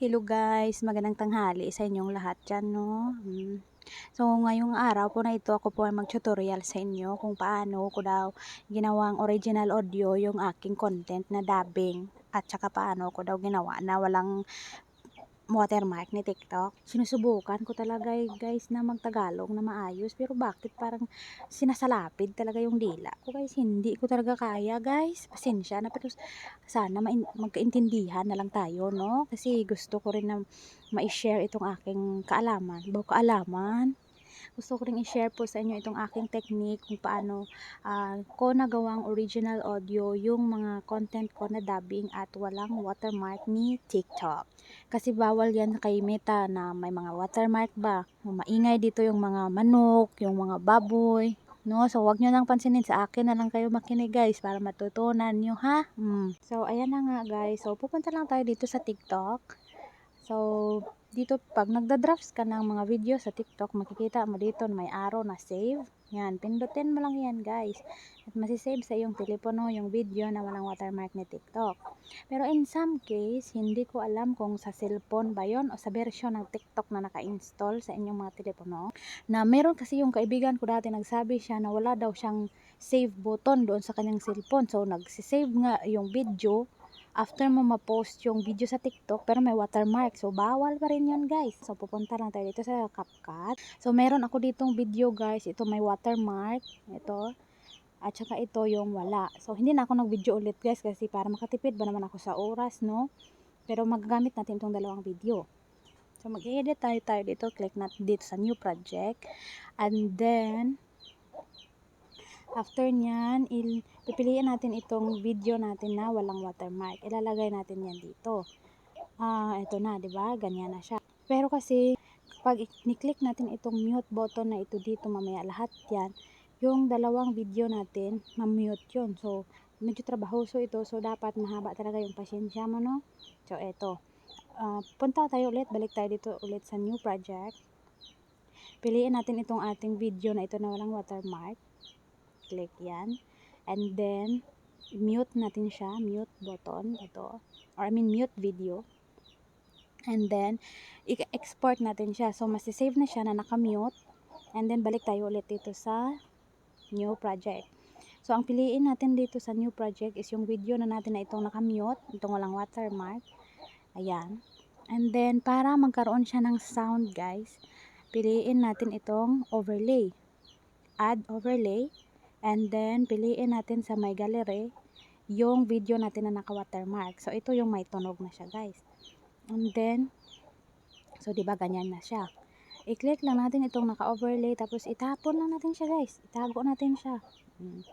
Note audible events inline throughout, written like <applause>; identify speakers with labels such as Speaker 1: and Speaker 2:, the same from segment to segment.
Speaker 1: Hello guys, magandang tanghali sa inyong lahat dyan, no? Hmm. So, ngayong araw po na ito, ako po ay mag-tutorial sa inyo kung paano ko daw ginawang original audio yung aking content na dubbing at saka paano ko daw ginawa na walang watermark ni TikTok. Sinusubukan ko talaga eh, guys na magtagalog na maayos. Pero bakit parang sinasalapid talaga yung dila ko guys? Hindi ko talaga kaya guys. Pasensya na pero sana magkaintindihan na lang tayo no? Kasi gusto ko rin na ma-share itong aking kaalaman bago kaalaman. Gusto ko rin i-share po sa inyo itong aking technique kung paano ah, ko nagawang original audio yung mga content ko na dubbing at walang watermark ni TikTok. Kasi bawal yan kay Meta na may mga watermark ba. Maingay dito yung mga manok, yung mga baboy. No, so wag nyo nang pansinin sa akin na lang kayo makinig guys para matutunan nyo ha. Mm. So ayan na nga guys. So pupunta lang tayo dito sa TikTok. So dito pag nagda-drafts ka ng mga video sa TikTok, makikita mo dito may arrow na save. Yan, pindutin mo lang yan guys. At masisave sa iyong telepono yung video na walang watermark ni TikTok. Pero in some case, hindi ko alam kung sa cellphone ba yon o sa version ng TikTok na naka-install sa inyong mga telepono. Na meron kasi yung kaibigan ko dati nagsabi siya na wala daw siyang save button doon sa kanyang cellphone. So nagsisave nga yung video after mo ma-post yung video sa TikTok pero may watermark. So bawal pa rin yun guys. So pupunta lang tayo dito sa CapCut. So meron ako ditong video guys. Ito may watermark. Ito. At saka ito yung wala. So hindi na ako nag-video ulit guys kasi para makatipid ba naman ako sa oras no. Pero magagamit natin itong dalawang video. So mag-edit tayo tayo dito. Click natin dito sa new project. And then After nyan, il pipiliin natin itong video natin na walang watermark. Ilalagay natin yan dito. Ah, ito na, 'di ba? Ganyan na siya. Pero kasi pag ni-click natin itong mute button na ito dito mamaya lahat 'yan, yung dalawang video natin, ma-mute 'yun. So, medyo trabahoso ito. So, dapat mahaba talaga yung pasensya mo, no? So, eto. Ah, punta tayo ulit, balik tayo dito ulit sa new project. Piliin natin itong ating video na ito na walang watermark click yan. And then, mute natin siya, mute button, ito. Or I mean, mute video. And then, i-export natin siya. So, masisave na siya na naka-mute. And then, balik tayo ulit dito sa new project. So, ang piliin natin dito sa new project is yung video na natin na itong naka-mute, itong walang watermark. Ayan. And then, para magkaroon siya ng sound, guys, piliin natin itong overlay. Add overlay. And then, piliin natin sa my gallery yung video natin na naka-watermark. So, ito yung may tunog na siya, guys. And then, so, di ba ganyan na siya. I-click lang natin itong naka-overlay, tapos itapon lang natin siya, guys. Itago natin siya. Hmm.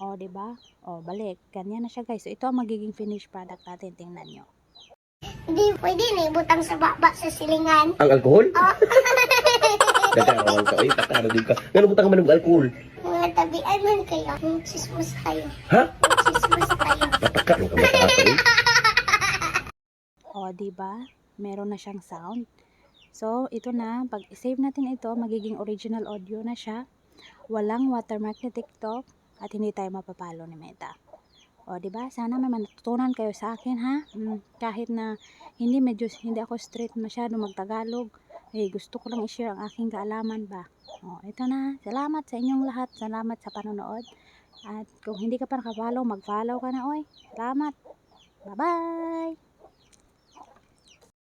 Speaker 1: O, di ba? O, balik. Ganyan na siya, guys. So, ito ang magiging finished product natin. Tingnan nyo.
Speaker 2: Hindi pwede na ibutang sa baba sa silingan.
Speaker 3: Ang alkohol?
Speaker 2: Oh, <laughs>
Speaker 3: Nagkakawal ka. Ay, takano din ka. Pero butang ka man ng alkohol.
Speaker 2: Tabian man kayo. Chismus kayo.
Speaker 3: Ha?
Speaker 2: Chismus kayo.
Speaker 3: Pataka. Ano ka mataka eh?
Speaker 1: O, di ba? Meron na siyang sound. So, ito na. Pag save natin ito, magiging original audio na siya. Walang watermark na TikTok at hindi tayo mapapalo ni Meta. O, di ba? Sana may matutunan kayo sa akin, ha? Mm, kahit na hindi medyo hindi ako straight masyado magtagalog, eh, gusto ko lang i-share ang aking kaalaman ba. O, ito na. Salamat sa inyong lahat. Salamat sa panonood. At kung hindi ka pa nakapollow, mag-follow ka na, oy. Salamat. Bye-bye!